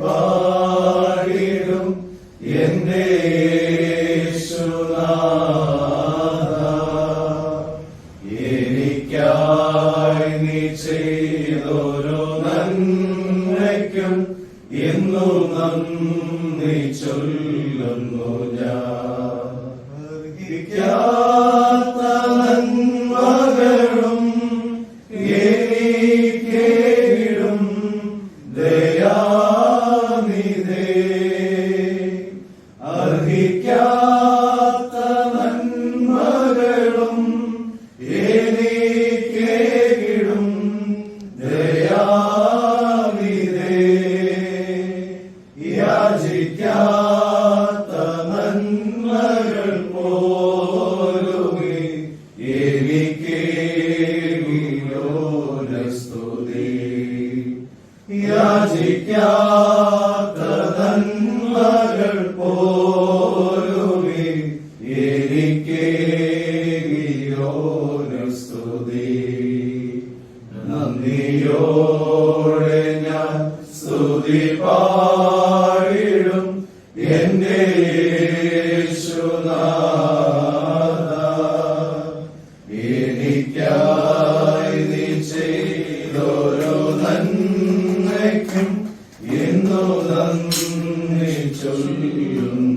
പാടിടും എന്റെ. എനിക്കായി നീ ചെയ്തൊരു നന്മയ്ക്കും എന്നു നന്ദി ചൊല്ലുന്നു ഞാൻ വിദ്യാത്ത നന്മകൾ പോലുമേ എനിക്ക് സ്തുതി യാചിക്കാത്ത നന്മകൾ പോലുമേ എനിക്ക് സ്തുതി നന്ദിയോ സ്തുതി പാടിടും എന്റെ യേശുനാഥ. എനിക്കായി നീ ചെയ്തോരോ നന്മയ്ക്കും എന്നു നന്ദി ചൊല്ലുന്നു.